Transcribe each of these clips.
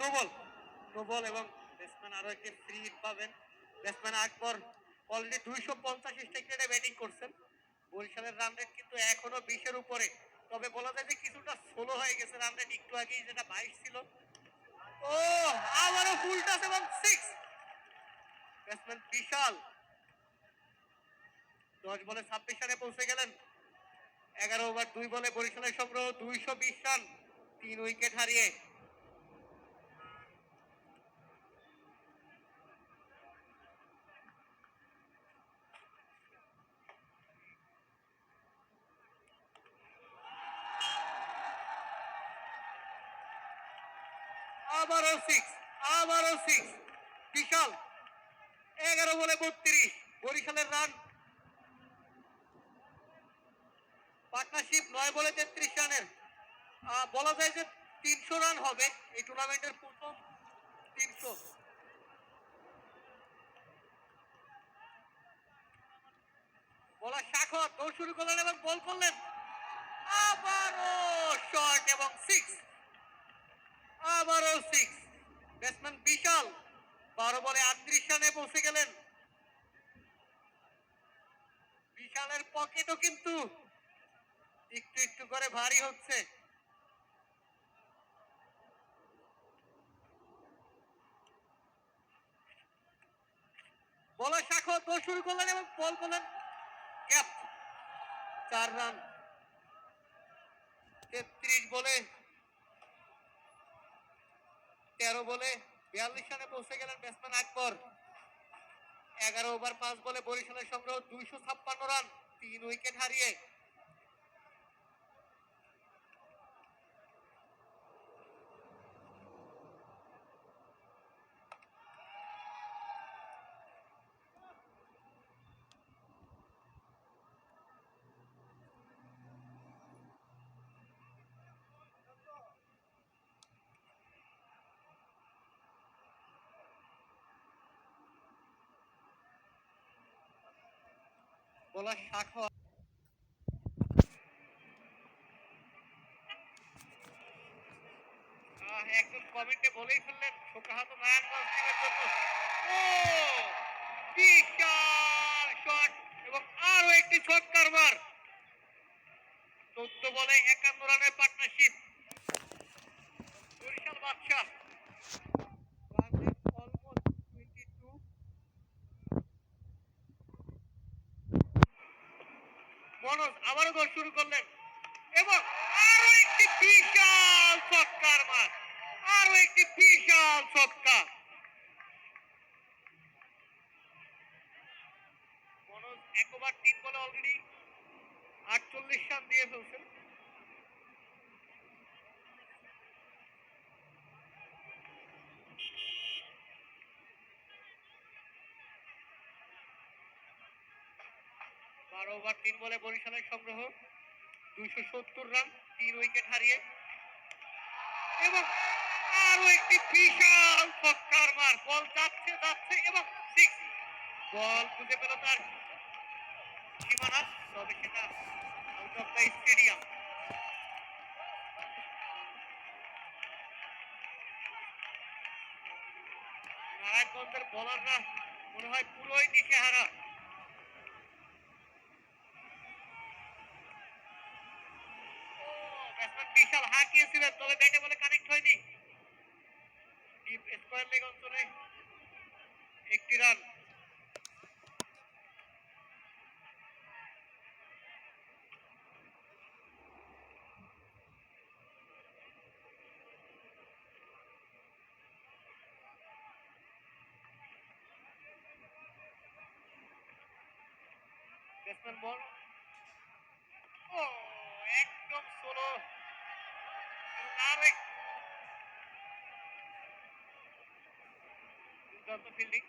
No ball no ball এবং batsman আরও একটি ফ্রি হিট পাবেন। ব্যাটসম্যান আকবর অলরেডি দুইশো পঞ্চাশ স্ট্রাইক ব্যাটিং করছেন। বরিশালের রান রেট কিন্তু এখনও বিশের উপরে। তবে বলা যায় যে কিছুটা ষোলো হয়ে গেছে রান রেট একটু আগেই যেটা বাইশ ছিল। ও, আবারও ফুল এবং সিক্স ব্যাটসম্যান বিশাল। দশ বলে ছাব্বিশ রানে পৌঁছে গেলেন। এগারো ওভার দুই বলে বরিশালের সংগ্রহ দুইশো বিশ রান। তিন উইকেট হারিয়ে আবারও সিক্স আবারও সিক্স বিশাল। এগারো বলে বত্রিশ। বরিশালের রান পার্টনারশিপ নয় বলে তেত্রিশ রানের। বলা যায় যে তিনশো রান হবে এই টুর্নামেন্টের প্রথম তিনশো। বলার শাখত দৌড় শুরু করলেন এবং বল করলেন। আবারও শর্ট এবং সিক্স আবারও সিক্স ব্যাটসম্যান বিশাল। বারো বলে আটত্রিশ রানে পৌঁছে গেলেন। বিশালের পকেটও কিন্তু একটু একটু করে ভারী হচ্ছে। বলার শাখো দোষ শুরু করলেন এবং বল করলেন চার রান। তেত্রিশ বলে তেরো বলে বিয়াল্লিশ রানে পৌঁছে গেলেন ব্যাটসম্যান আকবর। এগারো ওভার পাঁচ বলে বরিশালের সংগ্রহ দুইশো ছাপ্পান্ন রান, তিন উইকেট হারিয়ে শাখো আহ, একজন কমেন্টে বলেই ফেললেন শোকাহাত নারায়ণগঞ্জ টিমের জন্য। ও বিশাল শট এবং আরও একটি শট কারবার। চোদ্দ বলে একান্ন রানের পার্টনারশিপ বরিশাল বাদশাহ। মনোজ আবারও গোল শুরু করলেন। এবং আরও একটি বিশাল ছক্কার মাঠ। আরও একটি বিশাল ছক্কা মনোজ, একবার তিন বলে অলরেডি আটচল্লিশ রান দিয়ে ফেলছেন। বারো ওভার তিন বলে বরিশালের সংগ্রহ। দুইশো সত্তর রান, তিন উইকেট হারিয়ে। এবং আরও একটি বিশাল ছক্কার মার। বল যাচ্ছে যাচ্ছে এবং সিক্স বল খুঁজে পেল তার সীমানা, তবে সেটা আউট অফ দ্য স্টেডিয়াম নারায়ণগঞ্জের বলাররা মনে হয় পুরোই দিশেহারা হাঁকিয়েছিলেন তবে ব্যাটে বলে কানেক্ট হয়নি। ডিপ স্কোয়ার লেগ অঞ্চলে একটি রান ব্যাটসম্যান বল ও একদম সোলো আর এক দুর্দান্ত ফিল্ডিং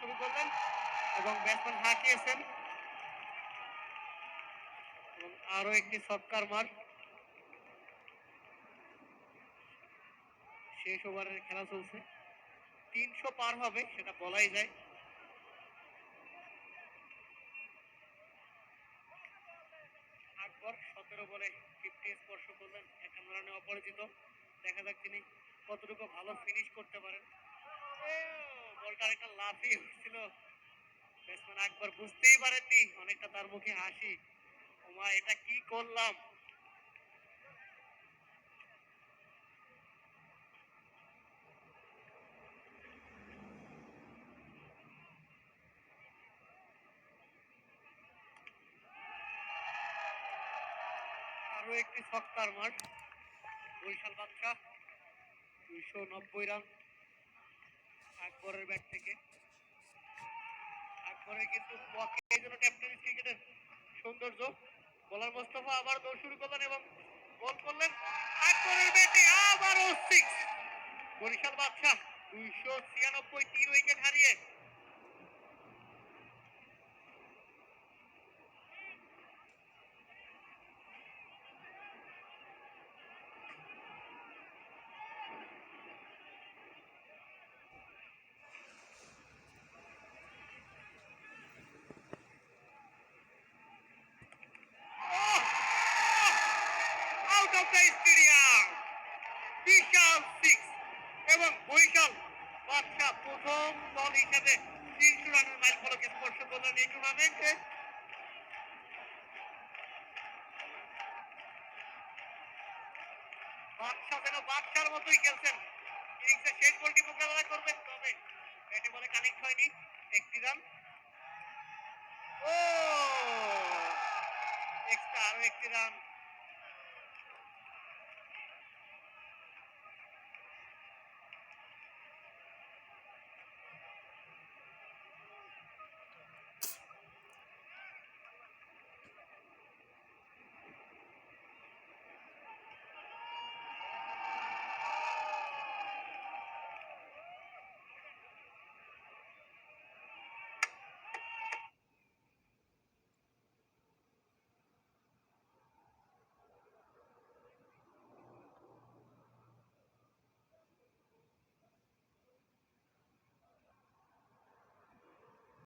শুরু করলেন এবং ব্যাটসম্যান হাঁকিয়েছেন এবং আরও একটি ছক্কার মার শেষ ওভারের খেলা চলছে। তিনশো পার হবে সেটা বলাই যায়। আকবর সতেরো বলে ফিফটি স্পর্শ করলেন রানে অপরাজিত। দেখা যাক তিনি কতটুকু ভালো ফিনিশ করতে পারেন। ও, বলটা একটা লাফি হচ্ছিল ব্যাটসম্যান আকবর বুঝতেই পারেননি অনেকটা তার মুখে হাসি। ওমা এটা কি করলাম? আরও একটি ছক্কার মাঠ। বরিশাল বাদশা দুইশো নব্বই রান আকবরের ব্যাট থেকে। আকবরের কিন্তু ক্রিকেটের সৌন্দর্য। বলার মোস্তফা আবার দৌড় শুরু করলেন এবং বল করলেন আকবরের ব্যাটে আবারও সিক্স বরিশাল বাদশা দুইশো ছিয়ানব্বই তিন উইকেট হারিয়ে দ্য স্টেডিয়াম। বিশাল সিক্স এবং বরিশাল বাদশা প্রথম দল হিসেবে তিনশো রানের মাইল ফলকে স্পর্শ করলেন এই টুর্নামেন্টে বাদশা যেন বাদশার মতোই খেলছেন। ইনিংসের শেষ বলটি মোকাবেলা করবেন, তবে ব্যাটে বলে কানেক্ট হয়নি একটি রান। ও! এক্সট্রা আরও একটি রান।